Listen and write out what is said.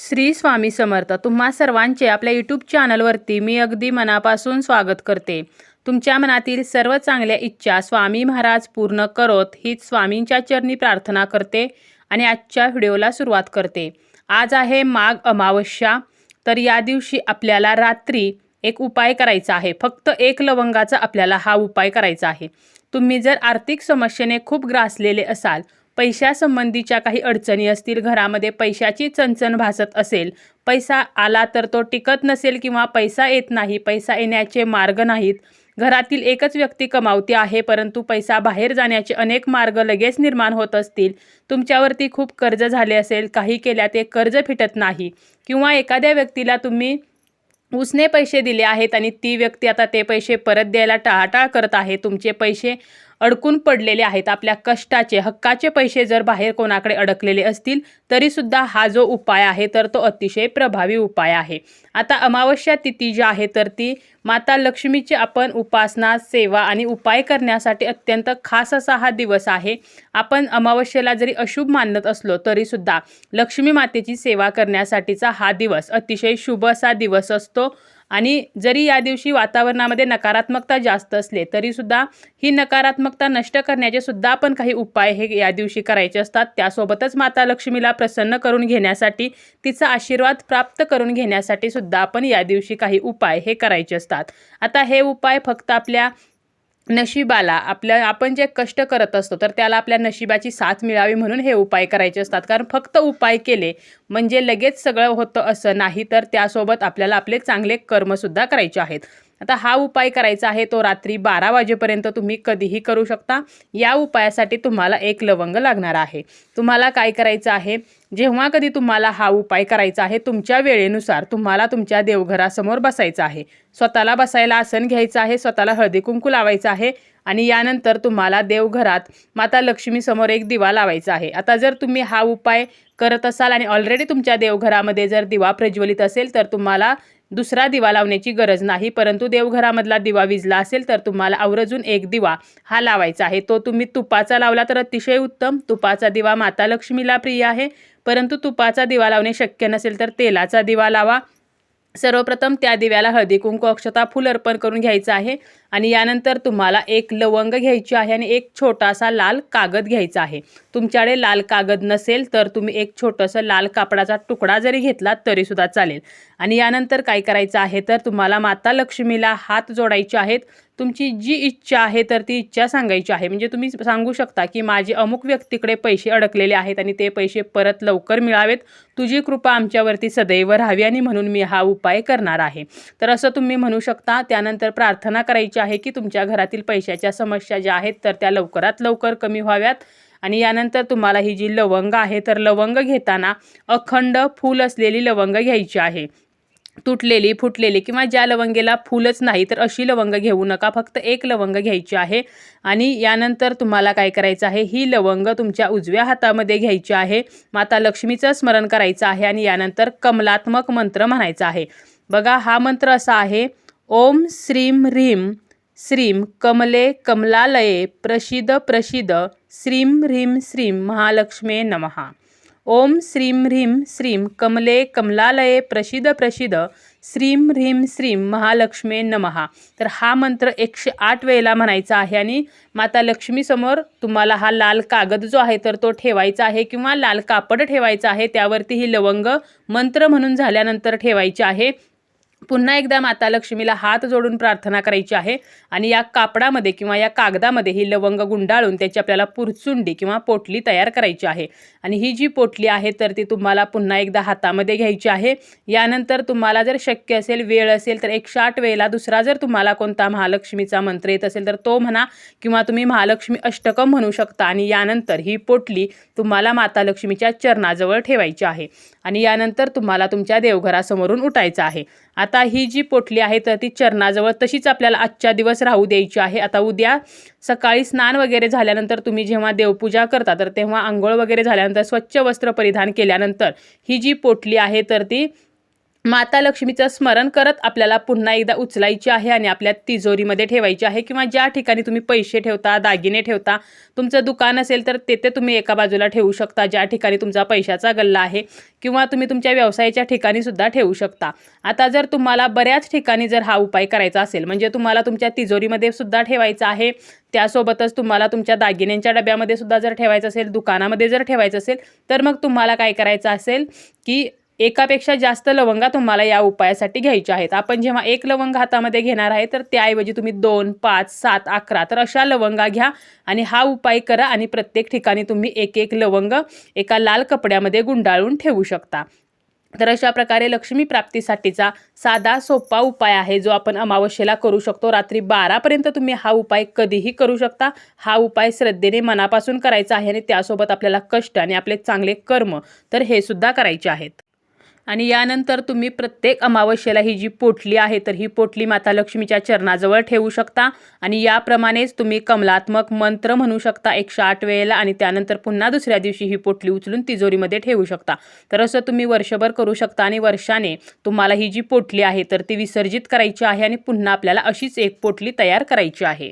श्री स्वामी समर्थ. तुम्हा सर्वांचे आपल्या यूट्यूब चॅनलवरती मी अगदी मनापासून स्वागत करते. तुमच्या मनातील सर्व चांगल्या इच्छा स्वामी महाराज पूर्ण करोत हीच स्वामींच्या चरणी प्रार्थना करते आणि आजच्या व्हिडिओला सुरुवात करते. आज आहे माघ अमावस्या तर या दिवशी आपल्याला रात्री एक उपाय करायचा आहे. फक्त एक लवंगाचा आपल्याला हा उपाय करायचा आहे. तुम्ही जर आर्थिक समस्येने खूप ग्रासलेले असाल पैशासंबंधीच्या काही अडचणी असतील घरामध्ये पैशाची चणचण भासत असेल पैसा आला तर तो टिकत नसेल किंवा पैसा येत नाही पैसा येण्याचे मार्ग नाहीत. घरातील एकच व्यक्ती कमावती आहे परंतु पैसा बाहेर जाण्याचे अनेक मार्ग लगेच निर्माण होत असतील. तुमच्यावरती खूप कर्ज झाले असेल काही केल्या ते कर्ज फिटत नाही. किंवा एखाद्या व्यक्तीला तुम्ही उसने पैसे दिले आहेत आणि ती व्यक्ती आता ते पैसे परत द्यायला टाळाटाळ करत आहे. तुमचे पैसे अडकून पडलेले आहेत. आपल्या कष्टाचे हक्काचे पैसे जर बाहेर कोणाकडे अडकलेले असतील तरीसुद्धा हा जो उपाय आहे तर तो अतिशय प्रभावी उपाय आहे. आता अमावस्या तिथी जी आहे तर ती माता लक्ष्मीची आपण उपासना सेवा आणि उपाय करण्यासाठी अत्यंत खास असा हा दिवस आहे. आपण अमावस्येला जरी अशुभ मानत असलो तरीसुद्धा लक्ष्मी मातेची सेवा करण्यासाठीचा हा दिवस अतिशय शुभ असा दिवस असतो. आणि जरी या दिवशी वातावरणामध्ये नकारात्मकता जास्त असले तरीसुद्धा ही नकारात्मकता नष्ट करण्याचे सुद्धा आपण काही उपाय हे या दिवशी करायचे असतात. त्यासोबतच माता लक्ष्मीला प्रसन्न करून घेण्यासाठी तिचा आशीर्वाद प्राप्त करून घेण्यासाठी सुद्धा आपण या दिवशी काही उपाय हे करायचे असतात. आता हे उपाय फक्त आपल्या नशिबाला आपल्या आपण जे कष्ट करत असतो तर त्याला आपल्या नशिबाची साथ मिळावी म्हणून हे उपाय करायचे असतात. कारण फक्त उपाय केले म्हणजे लगेच सगळं होतं असं नाही तर त्यासोबत आपल्याला आपले चांगले कर्मसुद्धा करायचे आहेत. आता हा उपाय करायचा आहे तो रात्री बारा वाजेपर्यंत तुम्ही कधीही करू शकता. या उपायासाठी तुम्हाला एक लवंग लागणार आहे. तुम्हाला काय करायचं आहे? जेव्हा कधी तुम्हाला हा उपाय करायचा आहे तुमच्या वेळेनुसार तुम्हाला तुमच्या देवघरासमोर बसायचं आहे. स्वतःला बसायला आसन घ्यायचं आहे स्वतःला हळदी कुंकू लावायचं आहे आणि यानंतर तुम्हाला देवघरात माता लक्ष्मीसमोर एक दिवा लावायचा आहे. आता जर तुम्ही हा उपाय करत असाल आणि ऑलरेडी तुमच्या देवघरामध्ये जर दिवा प्रज्वलित असेल तर तुम्हाला दुसरा दिवा लावण्याची गरज नाही. परंतु देवघरामधला दिवा विजला असेल तर तुम्हाला आवर्जून एक दिवा हा लावायचा आहे. तो तुम्ही तुपाचा लावला तर अतिशय उत्तम. तुपाचा दिवा माता लक्ष्मीला प्रिय आहे. परंतु तुपाचा दिवा लावणे शक्य नसेल तर तेलाचा दिवा लावा. सर्वप्रथम त्या दिव्याला हळदी कुंकू अक्षता फुल अर्पण करून घ्यायचं आहे आणि यानंतर तुम्हाला एक लवंग घ्यायची आहे आणि एक छोटासा लाल कागद घ्यायचा आहे. तुमच्याकडे लाल कागद नसेल तर तुम्ही एक छोटंसं लाल कापडाचा तुकडा जरी घेतला तरीसुद्धा चालेल. आणि यानंतर काय करायचं आहे तर तुम्हाला माता लक्ष्मीला हात जोडायचे आहेत. तुमची जी इच्छा आहे तर ती इच्छा सांगायची आहे. म्हणजे तुम्ही सांगू शकता की माझे अमुक व्यक्तीकडे पैसे अडकलेले आहेत आणि ते पैसे परत लवकर मिळावेत. तुझी कृपा आमच्यावरती सदैव राहावी आणि म्हणून मी हा उपाय करणार आहे. तर असं तुम्ही म्हणू शकता. त्यानंतर प्रार्थना करायची आहे की तुमच्या घरातील पैशाच्या समस्या ज्या आहेत तर त्या लवकरात लवकर कमी व्हाव्यात. आणि यानंतर तुम्हाला ही जी लवंग आहे तर लवंग घेताना अखंड फूल असलेली लवंग घ्यायची आहे. तुटलेली फुटलेली किंवा ज्या लवंगेला फुलच नाही तर अशी लवंग घेऊ नका. फक्त एक लवंग घ्यायची आहे आणि यानंतर तुम्हाला काय करायचं आहे? ही लवंग तुमच्या उजव्या हातामध्ये घ्यायची आहे. माता लक्ष्मीचं स्मरण करायचं आहे आणि यानंतर कमलात्मक मंत्र म्हणायचा आहे. बघा हा मंत्र असा आहे ओम श्रीम ह्रीम श्रीम कमले कमलालये प्रसिद प्रसिद श्रीम ह्रीम श्रीम महालक्ष्मे नमहा ओम श्रीं ह्रीं श्रीम कमले कमलालये प्रसिद प्रसिद श्रीं ह्रीं श्रीम महालक्ष्मे नमहा तर हा मंत्र एकशे आठ वेळेला म्हणायचा आहे आणि माता लक्ष्मीसमोर तुम्हाला हा लाल कागद जो आहे तर तो ठेवायचा आहे किंवा लाल कापड ठेवायचा आहे त्यावरती ही लवंग मंत्र म्हणून झाल्यानंतर ठेवायची आहे. पुन्हा एकदा माता लक्ष्मीला हात जोडून प्रार्थना करायची आहे. आणि या कापडामध्ये किंवा या कागदामध्ये ही लवंग गुंडाळून त्याची आपल्याला पुरचुंडी किंवा पोटली तयार करायची आहे. आणि ही जी पोटली आहे तर ती तुम्हाला पुन्हा एकदा हातामध्ये घ्यायची आहे. यानंतर तुम्हाला जर शक्य असेल वेळ असेल तर एकशे आठ वेळेला दुसरा जर तुम्हाला कोणता महालक्ष्मीचा मंत्र येत असेल तर तो म्हणा किंवा तुम्ही महालक्ष्मी अष्टकम म्हणू शकता. आणि यानंतर ही पोटली तुम्हाला माता लक्ष्मीच्या चरणाजवळ ठेवायची आहे. आणि यानंतर तुम्हाला तुमच्या देवघरासमोरून उठायचं आहे. आता आता ही जी पोटली आहे तर ती चरणाजवळ तशीच आपल्याला आजच्या दिवस राहू द्यायची आहे. आता उद्या सकाळी स्नान वगैरे झाल्यानंतर तुम्ही जेव्हा देवपूजा करता तर तेव्हा आंघोळ वगैरे झाल्यानंतर स्वच्छ वस्त्र परिधान केल्यानंतर ही जी पोटली आहे तर ती माता लक्ष्मीचं स्मरण करत आपल्याला पुन्हा एकदा उचलायची आहे आणि आपल्या तिजोरीमध्ये ठेवायची आहे किंवा ज्या ठिकाणी तुम्ही पैसे ठेवता दागिने ठेवता तुमचं दुकान असेल तर तेथे तुम्ही एका बाजूला ठेवू शकता ज्या ठिकाणी तुमचा पैशाचा गल्ला आहे किंवा तुम्ही तुमच्या व्यवसायाच्या ठिकाणी सुद्धा ठेवू शकता. आता जर तुम्हाला बऱ्याच ठिकाणी जर हा उपाय करायचा असेल म्हणजे तुम्हाला तुमच्या तिजोरीमध्ये सुद्धा ठेवायचा आहे त्यासोबतच तुम्हाला तुमच्या दागिन्यांच्या डब्यामध्ये सुद्धा जर ठेवायचं असेल दुकानामध्ये जर ठेवायचं असेल तर मग तुम्हाला काय करायचं असेल की एकापेक्षा जास्त लवंगा तुम्हाला या उपायासाठी घ्यायच्या आहेत. आपण जेव्हा एक लवंग हातामध्ये घेणार आहे तर त्याऐवजी तुम्ही दोन पाच सात अकरा तर अशा लवंगा घ्या आणि हा उपाय करा आणि प्रत्येक ठिकाणी तुम्ही एक एक लवंग एका लाल कपड्यामध्ये गुंडाळून ठेवू शकता. तर अशा प्रकारे लक्ष्मी प्राप्तीसाठीचा साधा सोपा उपाय आहे जो आपण अमावस्येला करू शकतो. रात्री बारापर्यंत तुम्ही हा उपाय कधीही करू शकता. हा उपाय श्रद्धेने मनापासून करायचा आहे आणि त्यासोबत आपल्याला कष्ट आणि आपले चांगले कर्म तर हे सुद्धा करायचे आहेत. आणि यानंतर तुम्ही प्रत्येक अमावस्येला ही जी पोटली आहे तर ही पोटली माता लक्ष्मीच्या चरणाजवळ ठेवू शकता. आणि याप्रमाणेच तुम्ही कमलात्मक मंत्र म्हणू शकता एकशे आठ वेळेला आणि त्यानंतर पुन्हा दुसऱ्या दिवशी ही पोटली उचलून तिजोरीमध्ये ठेवू शकता. तर असं तुम्ही वर्षभर करू शकता आणि वर्षाने तुम्हाला ही जी पोटली आहे तर ती विसर्जित करायची आहे आणि पुन्हा आपल्याला अशीच एक पोटली तयार करायची आहे.